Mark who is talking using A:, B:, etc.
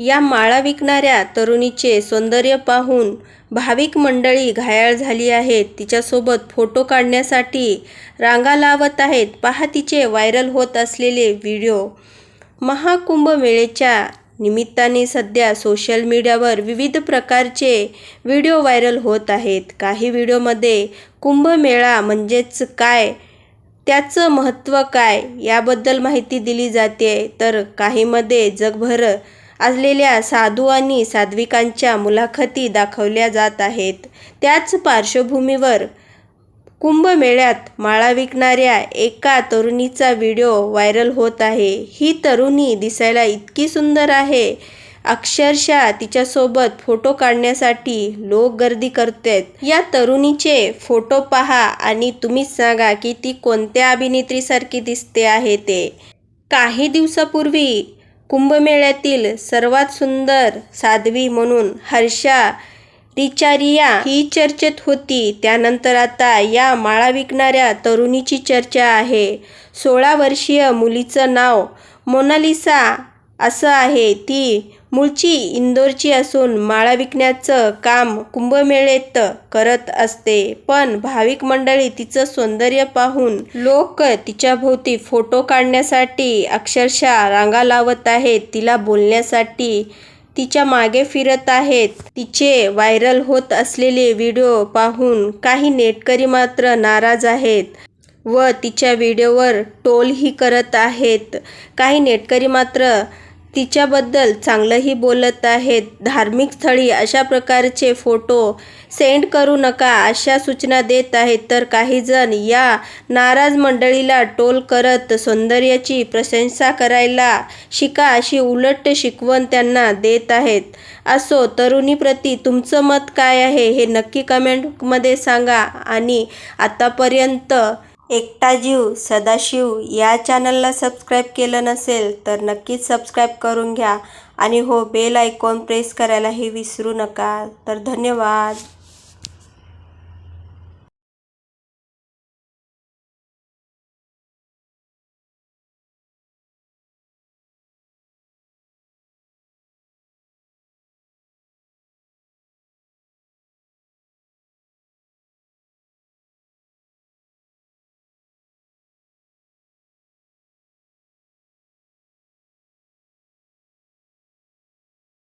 A: या माळा विकणाऱ्या तरुणीचे सौंदर्य पाहून भाविक मंडळी घायाळ झाली आहेत. तिच्यासोबत फोटो काढण्यासाठी रांगा लावत आहेत. पहा तिचे व्हायरल होत असलेले व्हिडिओ. महाकुंभमेळेच्या निमित्ताने सध्या सोशल मीडियावर विविध प्रकारचे व्हिडिओ व्हायरल होत आहेत. काही व्हिडिओमध्ये कुंभमेळा म्हणजेच काय त्याचं महत्त्व काय याबद्दल माहिती दिली जाते. तर काहीमध्ये जगभर असलेल्या साधू आणि साध्विकांच्या मुलाखती दाखवल्या जात आहेत. त्याच पार्श्वभूमीवर कुंभमेळ्यात माळा विकणाऱ्या एका तरुणीचा व्हिडिओ व्हायरल होत आहे. ही तरुणी दिसायला इतकी सुंदर आहे. अक्षरशः तिच्यासोबत फोटो काढण्यासाठी लोक गर्दी करतात. या तरुणीचे फोटो पहा आणि तुम्हीच सांगा की ती कोणत्या अभिनेत्रीसारखी दिसते आहे ते. काही दिवसापूर्वी कुंभमेळ्यातील सर्वात सुंदर साध्वी म्हणून हर्षा रिचारिया ही चर्चेत होती. त्यानंतर आता या माळा विकणाऱ्या तरुणीची चर्चा आहे. सोळा वर्षीय मुलीचं नाव मोनालिसा असं आहे ती मूळची इंदोरची असून माळा विकण्याचं काम कुंभमेळेत करत असते. पण भाविक मंडळी तिचं सौंदर्य पाहून लोक तिच्याभोवती फोटो काढण्यासाठी अक्षरशः रांगा लावत आहेत. तिला बोलण्यासाठी तिच्यामागे फिरत आहेत. तिचे व्हायरल होत असलेले व्हिडिओ पाहून काही नेटकरी मात्र नाराज आहेत व तिच्या व्हिडिओवर टोलही करत आहेत. काही नेटकरी मात्र तिच्याबद्दल चांगलंही बोलत आहेत. धार्मिक स्थळी अशा प्रकारचे फोटो सेंड करू नका अशा सूचना देत आहेत. तर काहीजण या नाराज मंडळीला टोल करत सौंदर्याची प्रशंसा करायला शिका अशी उलट शिकवण त्यांना देत आहेत. असो तरुणीप्रती तुमचं मत काय आहे हे नक्की कमेंटमध्ये सांगा. आणि आतापर्यंत एकटा जीव सदाशिव या चॅनलला सबस्क्राईब केलं नसेल तर नक्कीच सबस्क्राईब करून घ्या. आणि हो बेल आयकॉन प्रेस करायलाही विसरू नका. तर धन्यवाद.